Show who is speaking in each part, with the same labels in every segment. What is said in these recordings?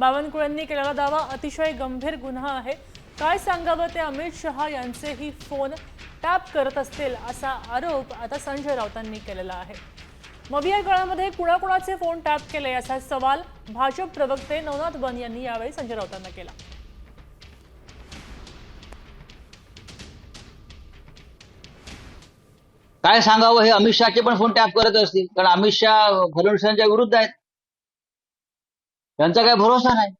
Speaker 1: बावनकुळेंनी केलेला दावा अतिशय गंभीर गुन्हा आहे. काय सांगावं ते अमित शहा यांचेही फोन टॅप करत असतील असा आरोप आता संजय राऊतांनी केलेला आहे. मग या काळामध्ये कुणाकुणाचे फोन टॅप केले असा सवाल भाजप प्रवक्ते नवनाथ बन यांनी यावेळी संजय राऊतांना केला.
Speaker 2: काय सांगावं हे अमित शहाचे पण फोन टॅप करत असतील. कारण अमित शहा फडणवीसांच्या विरुद्ध आहेत. त्यांचा काय भरोसा नाही.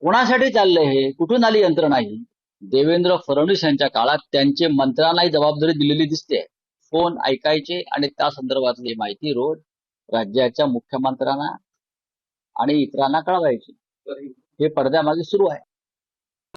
Speaker 2: कोणासाठी चाललंय हे? कुठून आली यंत्रणा ही? देवेंद्र फडणवीस यांच्या काळात त्यांचे मंत्र्यांनाही जबाबदारी दिलेली दिसते. फोन ऐकायचे आणि त्या संदर्भातली माहिती रोज राज्याच्या मुख्यमंत्र्यांना आणि इतरांना कळवायची. हे पडद्यामागे सुरू आहे.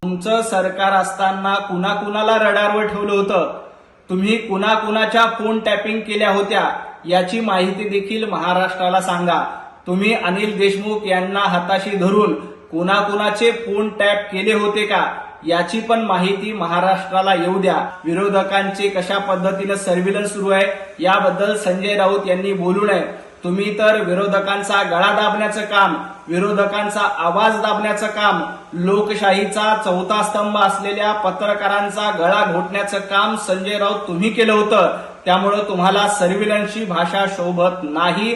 Speaker 3: तुमचं सरकार असताना कुणा कुणाला रडारवर ठेवलं होतं? तुम्ही कुणा कुणाच्या फोन टॅपिंग केल्या होत्या? याची माहिती देखील महाराष्ट्राला सांगा. तुम्ही अनिल देशमुख यांना हाताशी धरून कुणाकुणाचे फोन टॅप केले होते का? याची पण माहिती महाराष्ट्राला येऊ द्या. विरोधकांचे कशा पद्धतीनं सर्व्हिलन्स सुरू आहे याबद्दल संजय राऊत यांनी बोलू नये तुम्ही तर विरोधकांचा गळा दाबण्याचं काम विरोधकांचा आवाज दाबण्याचं काम लोकशाहीचा चौथा स्तंभ असलेल्या पत्रकारांचा गळा घोटण्याचं काम संजय राऊत तुम्ही केलं होतं. त्यामुळं तुम्हाला सर्व्हिलन्सची भाषा शोभत नाही.